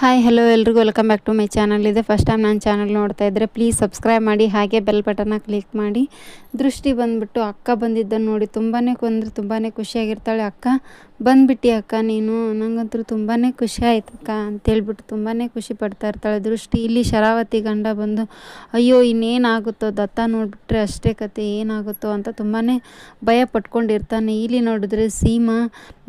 Hi hello ಎಲ್ರಿಗೂ. Welcome back to my channel ಇದೆ first time ನಾನು ಚಾನಲ್ ನೋಡ್ತಾ ಇದ್ದರೆ ಪ್ಲೀಸ್ ಸಬ್ಸ್ಕ್ರೈಬ್ ಮಾಡಿ, ಹಾಗೆ ಬೆಲ್ ಬಟನ್ನ ಕ್ಲಿಕ್ ಮಾಡಿ. ದೃಷ್ಟಿ ಬಂದುಬಿಟ್ಟು ಅಕ್ಕ ಬಂದಿದ್ದನ್ನು ನೋಡಿ ತುಂಬಾ ಅಂದರೆ ತುಂಬಾ ಖುಷಿಯಾಗಿರ್ತಾಳೆ. ಅಕ್ಕ, ಬಂದುಬಿಟ್ಟಿ ಅಕ್ಕ ನೀನು. ನನಗಂತೂ ತುಂಬಾ ಖುಷಿ ಆಯ್ತು ಅಕ್ಕ ಅಂತೇಳ್ಬಿಟ್ಟು ತುಂಬಾ ಖುಷಿ ಪಡ್ತಾ ಇರ್ತಾಳೆ ದೃಷ್ಟಿ. ಇಲ್ಲಿ ಶರಾವತಿ ಗಂಡ ಬಂದು, ಅಯ್ಯೋ, ಇನ್ನೇನಾಗುತ್ತೋ? ದತ್ತ ನೋಡಿಬಿಟ್ರೆ, ಅಷ್ಟೇ ಕತೆ, ಏನಾಗುತ್ತೋ? ಅಂತ ತುಂಬಾ ಭಯ ಪಟ್ಕೊಂಡಿರ್ತಾನೆ. ಇಲ್ಲಿ ನೋಡಿದ್ರೆ ಸೀಮಾ,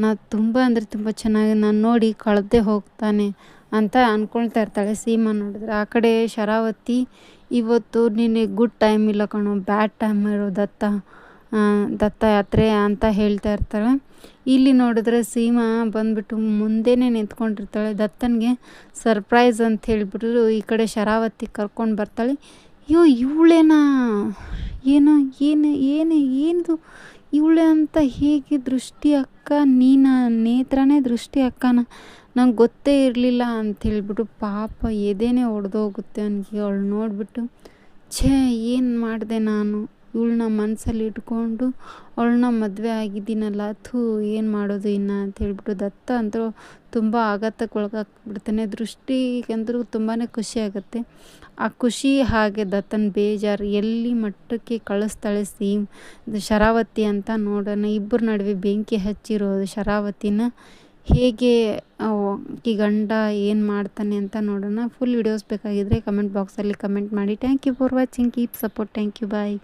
ನಾ ತುಂಬ ಅಂದರೆ ತುಂಬ ಚೆನ್ನಾಗಿ, ನಾನು ನೋಡಿ ಕಳೆದೇ ಹೋಗ್ತಾನೆ. ಅಂತ ಅಂದ್ಕೊಳ್ತಾ ಇರ್ತಾಳೆ ಸೀಮಾ ನೋಡಿದ್ರೆ. ಆ ಕಡೆ ಶರಾವತಿ, ಇವತ್ತು ನಿನಗೆ ಗುಡ್ ಟೈಮ್ ಇಲ್ಲ ಕಣೋ ಬ್ಯಾಡ್ ಟೈಮ್ ಇರೋ ದತ್ತ ದತ್ತ ಯಾತ್ರೆ ಅಂತ ಹೇಳ್ತಾ ಇರ್ತಾಳೆ. ಇಲ್ಲಿ ನೋಡಿದ್ರೆ ಸೀಮಾ ಬಂದ್ಬಿಟ್ಟು ಮುಂದೆನೇ ನಿಂತ್ಕೊಂಡಿರ್ತಾಳೆ. ದತ್ತನಿಗೆ ಸರ್ಪ್ರೈಸ್ ಅಂತ ಹೇಳಿಬಿಟ್ಟು ಈ ಕಡೆ ಶರಾವತಿ ಕರ್ಕೊಂಡು ಬರ್ತಾಳೆ. ಅಯ್ಯೋ, ಇವಳೇನಾ? ಏನೋ, ಏನು ಏನು ಏನು ಇವಳೆ ಅಂತ ಹೇಗೆ ದೃಷ್ಟಿ ಅಕ್ಕ? ನೀನ ನೇತ್ರನೇ ದೃಷ್ಟಿ ಅಕ್ಕನ. ನಂಗೆ ಗೊತ್ತೇ ಇರಲಿಲ್ಲ ಅಂತ ಹೇಳಿಬಿಟ್ಟು ಪಾಪ ಎದೆನೇ ಒಡೆದೋಗುತ್ತೆ ಅವನಿಗೆ ಅವಳು ನೋಡಿಬಿಟ್ಟು. ಛೇ, ಏನು ಮಾಡಿದೆ ನಾನು? ಇವಳನ್ನ ಮನಸ್ಸಲ್ಲಿ ಇಟ್ಕೊಂಡು ಅವಳನ್ನ ಮದುವೆ ಆಗಿದ್ದೀನಲ್ಲ, ಥೂ, ಏನು ಮಾಡೋದು ಇನ್ನು ಅಂತ ಹೇಳ್ಬಿಟ್ಟು ದತ್ತ ಅಂತೂ ತುಂಬ ಆಘಾತಕ್ಕೆ ಒಳಗಾಗ್ಬಿಡ್ತಾನೆ ದೃಷ್ಟಿಗಂದ್ರೂ ತುಂಬಾ ಖುಷಿ ಆಗುತ್ತೆ. ಆ ಖುಷಿ ಹಾಗೆ ದತ್ತನ ಬೇಜಾರು, ಎಲ್ಲಿ ಮಟ್ಟಕ್ಕೆ ಕಳಿಸ್ತಾಳೆ ಸೀಮ್? ಶರಾವತಿ ಅಂತ ನೋಡೋಣ. ಇಬ್ಬರ ನಡುವೆ ಬೆಂಕಿ ಹಚ್ಚಿರೋದು ಶರಾವತಿನ. ಹೇಗೆ ಈ ಗಂಡ ಏನು ಮಾಡ್ತಾನೆ ಅಂತ ನೋಡೋಣ. ಫುಲ್ ವಿಡಿಯೋಸ್ ಬೇಕಾಗಿದ್ದರೆ ಕಮೆಂಟ್ ಬಾಕ್ಸಲ್ಲಿ ಕಮೆಂಟ್ ಮಾಡಿ. Thank you for watching keep support thank you bye